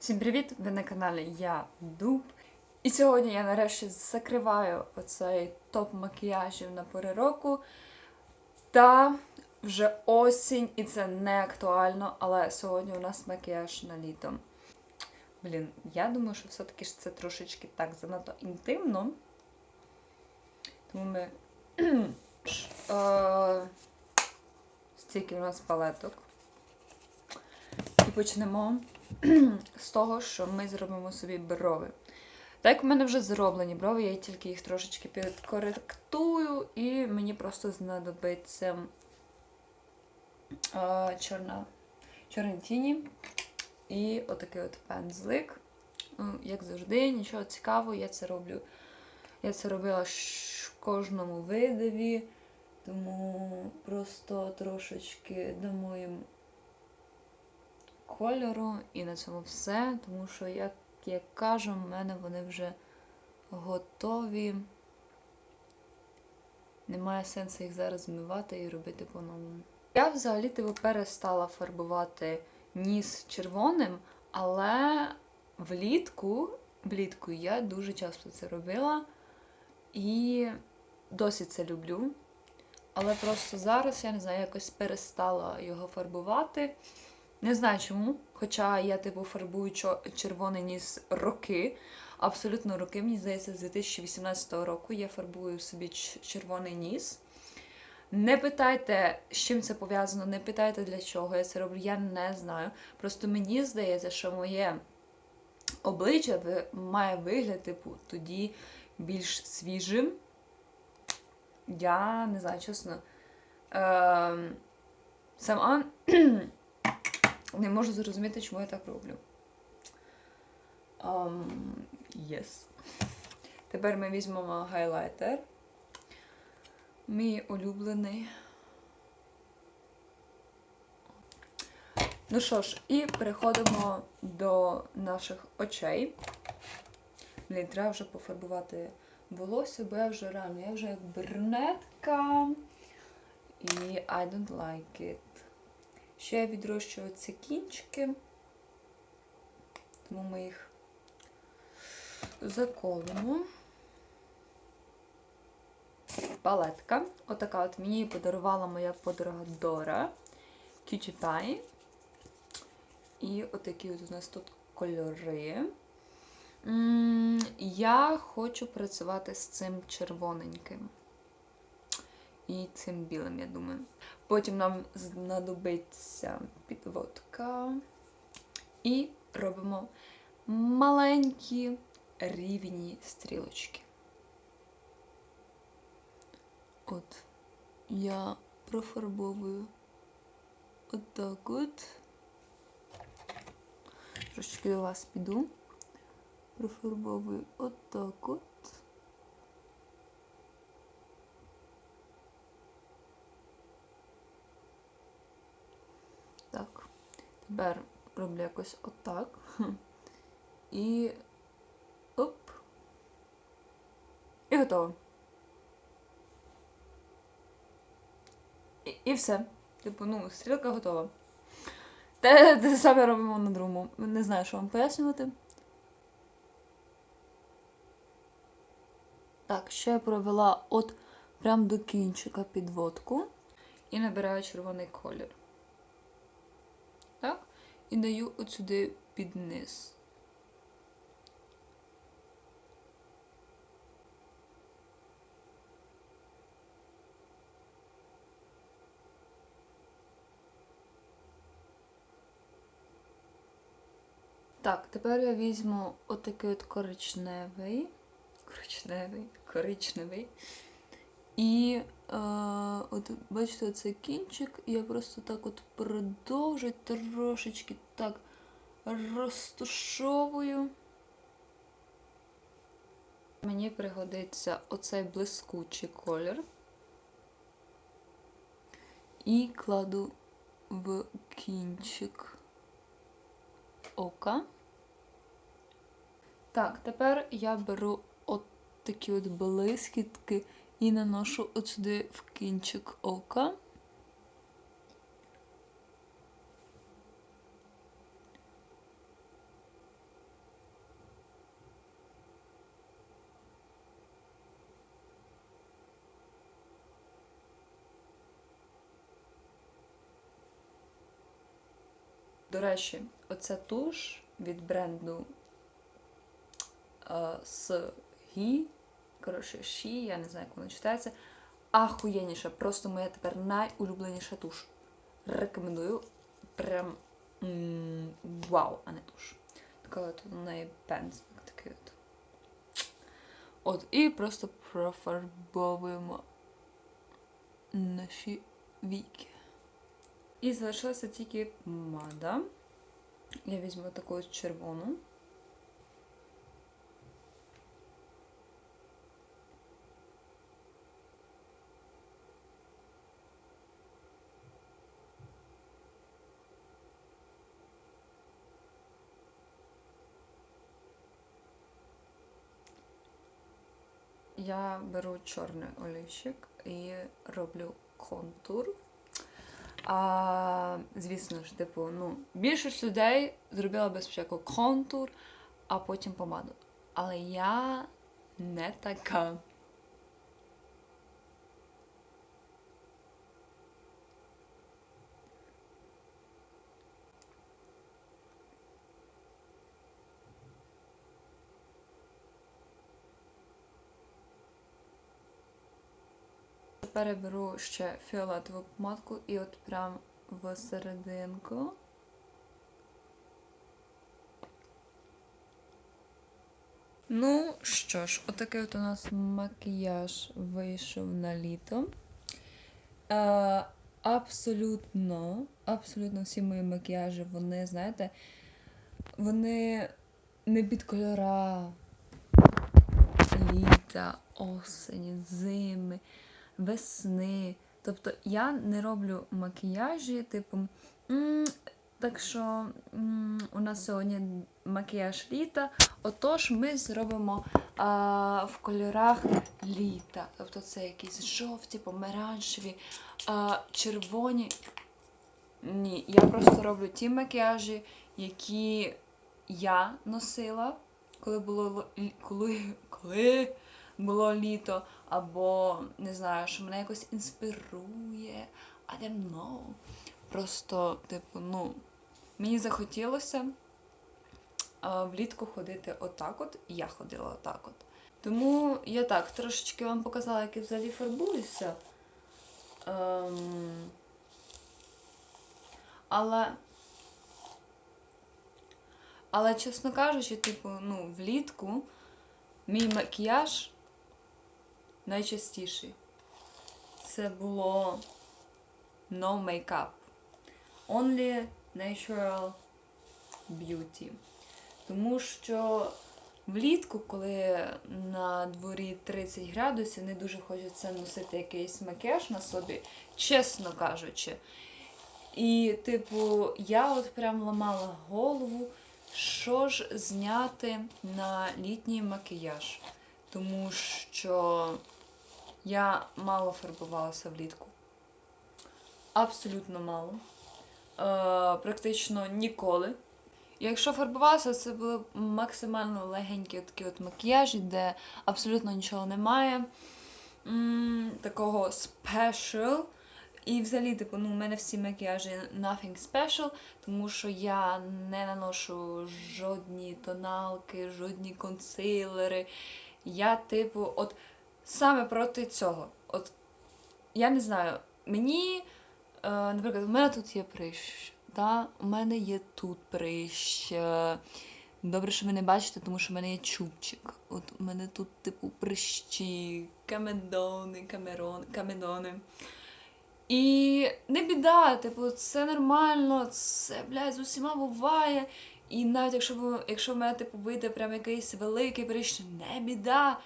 Всім привіт! Ви на каналі Я Дуб. І сьогодні я нарешті закриваю оцей топ макіяжів на пори року. Та вже осінь, і це не актуально, але сьогодні у нас макіяж на літо. Блін, я думаю, що все-таки ж це трошечки так занадто інтимно. Тому ми. Е, Стільки у нас палеток. І почнемо з того, що ми зробимо собі брови. Так в мене вже зроблені брови, я тільки їх трошечки підкоректую, і мені просто знадобиться е, чорна, чорні тіні і отакий от пензлик. Ну, як завжди, нічого цікавого, я це роблю. Я це робила в кожному видові, тому просто трошечки дамо їм кольору і на цьому все. Тому що, як я кажу, в мене вони вже готові. Немає сенсу їх зараз змивати і робити по-новому. Я взагалі типу, перестала фарбувати ніс червоним, але влітку, влітку я дуже часто це робила і досі це люблю. Але просто зараз, я не знаю, якось перестала його фарбувати. Не знаю чому. Хоча я, типу, фарбую червоний ніс роки. Абсолютно роки, мені здається, з 2018 року я фарбую собі червоний ніс. Не питайте, з чим це пов'язано, не питайте, для чого я це роблю, я не знаю. Просто мені здається, що моє обличчя має вигляд, типу, тоді більш свіжим. Я не знаю, чесно. Е, сама не можу зрозуміти, чому я так роблю. Um, yes. Тепер ми візьмемо гайлайтер. Мій улюблений. Ну що ж, і переходимо до наших очей. Блін, треба вже пофарбувати волосся, бо я вже рано, я вже як брюнетка. І I don't like it. Ще я відрощую ці кінчики, тому ми їх заколимо. Палетка. Отака от мені її подарувала моя подруга Дора Pie. І отакі от у нас тут кольори. Я хочу працювати з цим червоненьким. І цим білим, я думаю. Потім нам знадобиться підводка. І робимо маленькі рівні стрілочки. От, я профарбовую отак от. Трошечки до вас піду. Профарбовую отак от. Так, тепер роблю якось отак. І оп. І готово. І, і все. Типу, ну, стрілка готова. Те, те саме робимо на другому. Не знаю, що вам пояснювати. Так, ще я провела от прям до кінчика підводку і набираю червоний колір. І даю от сюди під низ. Так, тепер я візьму отакий от коричневий, коричневий, коричневий. І е, от бачите, оцей кінчик, і я просто так от продовжую трошечки так розтушовую. Мені пригодиться оцей блискучий колір. І кладу в кінчик ока. Так, тепер я беру от такі от блискітки і наношу от сюди в кінчик ока. До речі, оця туш від бренду е, з uh, Гі Коротше, Ші, я не знаю, як воно читається. Ахуєнніша. Просто моя тепер найулюбленіша туш. Рекомендую. Прям вау, а не туш. Така от неї пензлик такий от. От, і просто профарбовуємо наші віки. І залишилася тільки помада. Я візьму таку червону. Я беру чорний олівчик і роблю контур. А, звісно ж, типу, ну, більшість людей зробила би спочатку контур, а потім помаду. Але я не така. Тепер я беру ще фіолетову помадку і от прям в серединку. Ну що ж, отакий от у нас макіяж вийшов на літо. Е, абсолютно, абсолютно всі мої макіяжі, вони, знаєте, вони не під кольора літа, осені, зими весни. Тобто я не роблю макіяжі, типу, так що у нас сьогодні макіяж літа, отож ми зробимо а, в кольорах літа. Тобто це якісь жовті, помаранчеві, а, червоні. Ні, я просто роблю ті макіяжі, які я носила, коли було коли, коли було літо, або не знаю, що мене якось інспірує. I don't know. Просто, типу, ну, мені захотілося влітку ходити отак от, і я ходила отак от. Тому я так трошечки вам показала, як я взагалі фарбуюся. Ем... Але. Але, чесно кажучи, типу, ну, влітку мій макіяж найчастіший. Це було no makeup. Only natural beauty. Тому що влітку, коли на дворі 30 градусів, не дуже хочеться носити якийсь макіяж на собі, чесно кажучи. І, типу, я от прям ламала голову, що ж зняти на літній макіяж. Тому що я мало фарбувалася влітку. Абсолютно мало. Е, практично ніколи. Якщо фарбувалася, це були максимально легенькі такі от макіяжі, де абсолютно нічого немає. М, такого special. І взагалі, типу, ну, у мене всі макіяжі nothing special, тому що я не наношу жодні тоналки, жодні консилери. Я, типу, от саме проти цього. От я не знаю, мені, е, наприклад, у мене тут є прищ. Да? У мене є тут прищ. е, Добре, що ви не бачите, тому що в мене є чубчик. От у мене тут, типу, прищі, камедони, камерон, камедони. І не біда, типу, це нормально, це, блядь, з усіма буває. І навіть якщо якщо в мене типу вийде прям якийсь великий прищ, не біда.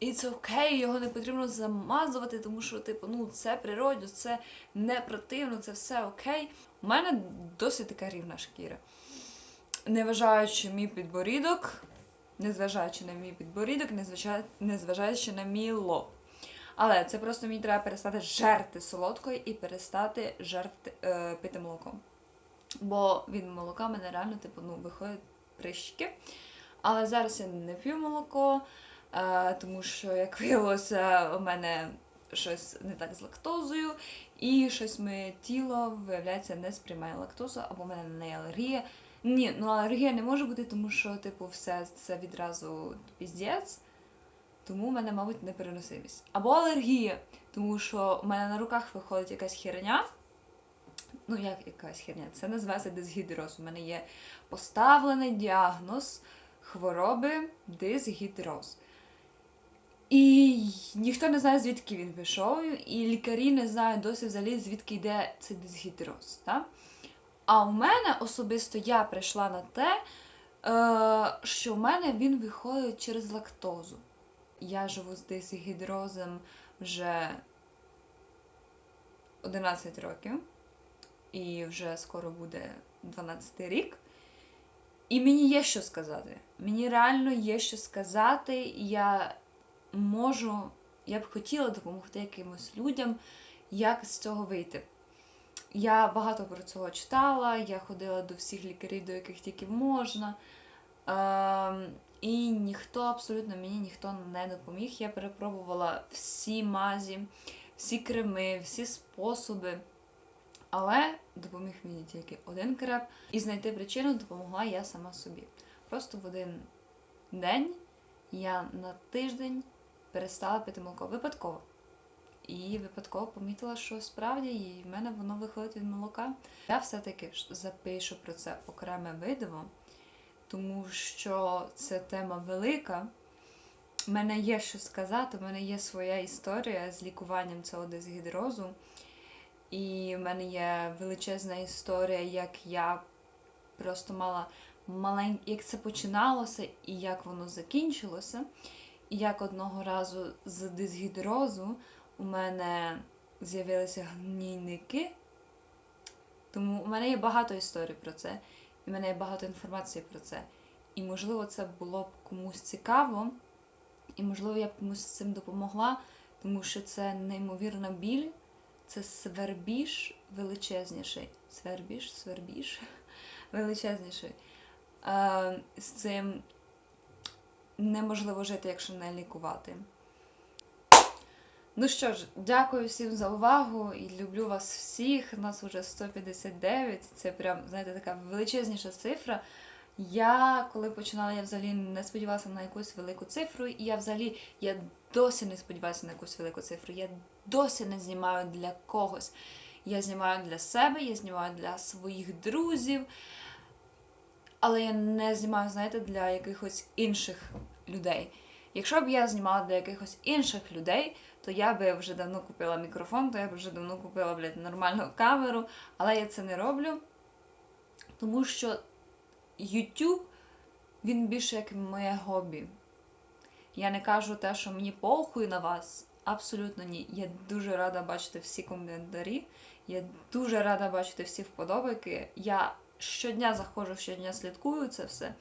Це окей, його не потрібно замазувати, тому що, типу, ну це природно, це не противно, це все окей. У мене досить така рівна шкіра. Незважаючи мій підборідок, незважаючи на мій підборідок, незважаючи на мій лоб. Але це просто мені треба перестати жерти солодкою і перестати жерти, е, пити молоком. Бо від молока мене реально типу, ну, виходять прищики. Але зараз я не п'ю молоко, тому що, як виявилося, у мене щось не так з лактозою, і щось моє тіло, виявляється, не сприймає лактозу, або в мене неї алергія. Ні, ну алергія не може бути, тому що, типу, все це відразу піздець. Тому в мене, мабуть, непереносимість. Або алергія, тому що у мене на руках виходить якась херня. Ну, як якась херня? Це називається дисгідроз. У мене є поставлений діагноз хвороби дисгідроз. І ніхто не знає, звідки він пішов, і лікарі не знають досі взагалі, звідки йде цей дисгідроз. Так? А у мене особисто я прийшла на те, е, що в мене він виходить через лактозу. Я живу з дисгідрозом вже 11 років, і вже скоро буде 12 рік. І мені є що сказати. Мені реально є що сказати, я можу, я б хотіла допомогти якимось людям, як з цього вийти. Я багато про цього читала, я ходила до всіх лікарів, до яких тільки можна. Ем, і ніхто, абсолютно мені ніхто не допоміг. Я перепробувала всі мазі, всі креми, всі способи. Але допоміг мені тільки один креп, і знайти причину допомогла я сама собі. Просто в один день я на тиждень перестала пити молоко випадково. І випадково помітила, що справді і в мене воно виходить від молока. Я все-таки запишу про це окреме видео, тому що це тема велика. У мене є що сказати, у мене є своя історія з лікуванням цього дисгідрозу. І в мене є величезна історія, як я просто мала маленьке, як це починалося і як воно закінчилося. Як одного разу з дисгідрозу у мене з'явилися гнійники. Тому у мене є багато історій про це, і в мене є багато інформації про це. І, можливо, це було б комусь цікаво, і, можливо, я б комусь з цим допомогла, тому що це неймовірна біль, це свербіж величезніший. Свербіж, свербіж величезніший. Е, з цим неможливо жити, якщо не лікувати. Ну що ж, дякую всім за увагу і люблю вас всіх. Нас вже 159. Це прям, знаєте, така величезніша цифра. Я коли починала, я взагалі не сподівалася на якусь велику цифру, і я взагалі я досі не сподіваюся на якусь велику цифру. Я досі не знімаю для когось. Я знімаю для себе, я знімаю для своїх друзів. Але я не знімаю, знаєте, для якихось інших людей. Якщо б я знімала для якихось інших людей, то я би вже давно купила мікрофон, то я б вже давно купила блядь, нормальну камеру, але я це не роблю. Тому що YouTube, він більше як моє хобі. Я не кажу те, що мені похуй на вас. Абсолютно ні. Я дуже рада бачити всі коментарі. Я дуже рада бачити всі вподобайки. Я щодня заходжу, щодня слідкую це все.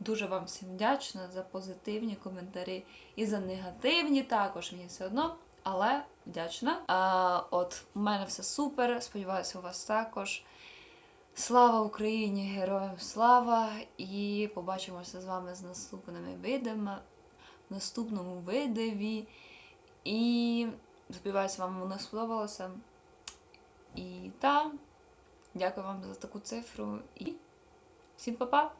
Дуже вам всім вдячна за позитивні коментарі і за негативні також мені все одно, але вдячна. А, От, у мене все супер. Сподіваюся, у вас також. Слава Україні! Героям слава! І побачимося з вами з наступними видами, в наступному видові. І сподіваюся, вам воно сподобалося. І так, дякую вам за таку цифру і всім па-па!